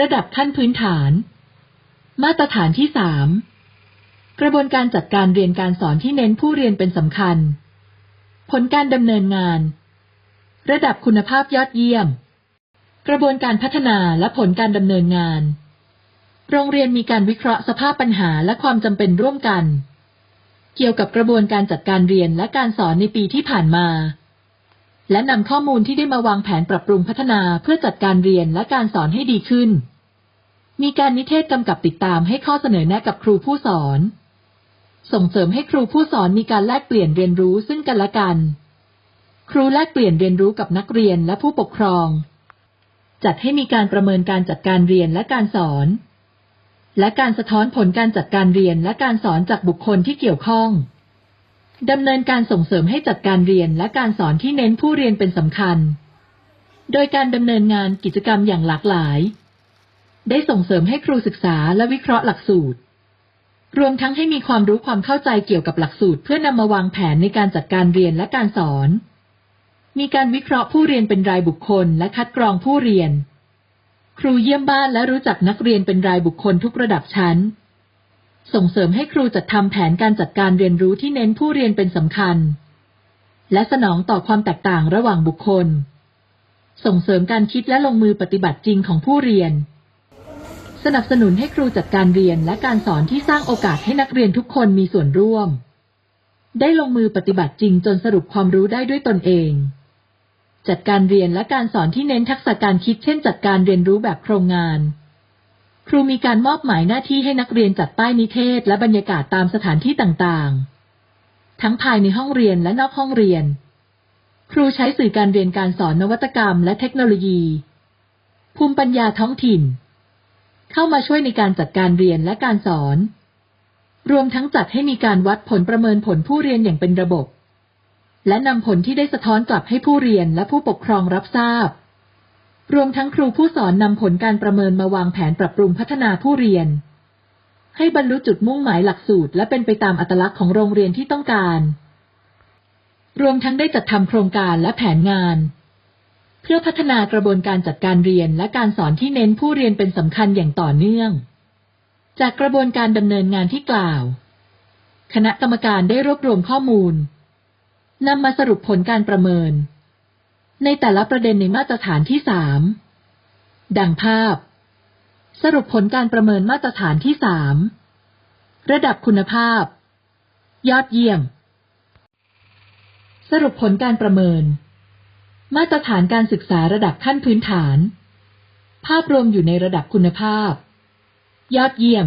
ระดับขั้นพื้นฐาน มาตรฐานที่สามกระบวนการจัดการเรียนการสอนที่เน้นผู้เรียนเป็นสำคัญ ผลการดำเนินงาน ระดับคุณภาพยอดเยี่ยม กระบวนการพัฒนาและผลการดำเนินงาน โรงเรียนมีการวิเคราะห์สภาพปัญหาและความจำเป็นร่วมกัน เกี่ยวกับกระบวนการจัดการเรียนและการสอนในปีที่ผ่านมา และนำข้อมูลที่ได้มาวางแผนปรับปรุงพัฒนาเพื่อจัดการเรียนและการสอนให้ดีขึ้น มีการนิเทศกำกับติดตามให้ข้อเสนอแนะกับครูผู้สอน ส่งเสริมให้ครูผู้สอนมีการแลกเปลี่ยนเรียนรู้ซึ่งกันและกัน ครูแลกเปลี่ยนเรียนรู้กับนักเรียนและผู้ปกครอง จัดให้มีการประเมินการจัดการเรียนและการสอน และการสะท้อนผลการจัดการเรียนและการสอนจากบุคคลที่เกี่ยวข้อง ดำเนินการส่งเสริมให้จัดการเรียนและการสอนที่เน้นผู้เรียนเป็นสำคัญ โดยการดำเนินงานกิจกรรมอย่างหลากหลาย ได้ส่งเสริมให้ครูศึกษาและวิเคราะห์หลักสูตร รวมทั้งให้มีความรู้ความเข้าใจเกี่ยวกับหลักสูตร เพื่อนำมาวางแผนในการจัดการเรียนและการสอน มีการวิเคราะห์ผู้เรียนเป็นรายบุคคล และคัดกรองผู้เรียน ครูเยี่ยมบ้านและรู้จักนักเรียนเป็นรายบุคคลทุกระดับชั้น ส่งเสริมให้ครูจัดทำแผนการจัดการเรียนรู้ที่เน้นผู้เรียนเป็นสำคัญ และสนองต่อความแตกต่างระหว่างบุคคล ส่งเสริมการคิดและลงมือปฏิบัติจริงของผู้เรียน สนับสนุนให้ครูจัดการเรียนและการสอนที่สร้างโอกาสให้นักเรียนทุกคนมีส่วนร่วม ได้ลงมือปฏิบัติจริงจนสรุปความรู้ได้ด้วยตนเอง จัดการเรียนและการสอนที่เน้นทักษะการคิดเช่น จัดการเรียนรู้แบบโครงงาน ครูมีการมอบหมายหน้าที่ให้นักเรียนจัดป้ายนิเทศ และบรรยากาศตามสถานที่ต่างๆ ทั้งภายในห้องเรียนและนอกห้องเรียน ครูใช้สื่อการเรียนการสอนนวัตกรรมและเทคโนโลยี ภูมิปัญญาท้องถิ่น เข้ามาช่วยในการจัดการเรียนและการสอน รวมทั้งจัดให้มีการวัดผลประเมินผลผู้เรียนอย่างเป็นระบบ และนำผลที่ได้สะท้อนกลับให้ผู้เรียนและผู้ปกครองรับทราบ รวมทั้งครูผู้สอนนำผลการประเมินมาวางแผนปรับปรุงพัฒนาผู้เรียน ให้บรรลุจุดมุ่งหมายหลักสูตร และเป็นไปตามอัตลักษณ์ของโรงเรียนที่ต้องการ รวมทั้งได้จัดทำโครงการและแผนงาน เพื่อพัฒนากระบวนการจัดการเรียนและการสอนที่เน้นผู้เรียนเป็นสำคัญอย่างต่อเนื่อง จากกระบวนการดำเนินงานที่กล่าว คณะกรรมการได้รวบรวมข้อมูลนำมาสรุปผลการประเมิน ในแต่ละประเด็นในมาตรฐานที่สามดังภาพ สรุปผลการประเมินมาตรฐานที่สามระดับคุณภาพ ยอดเยี่ยม สรุปผลการประเมิน มาตรฐานการศึกษาระดับขั้นพื้นฐาน ภาพรวมอยู่ในระดับคุณภาพ ยอดเยี่ยม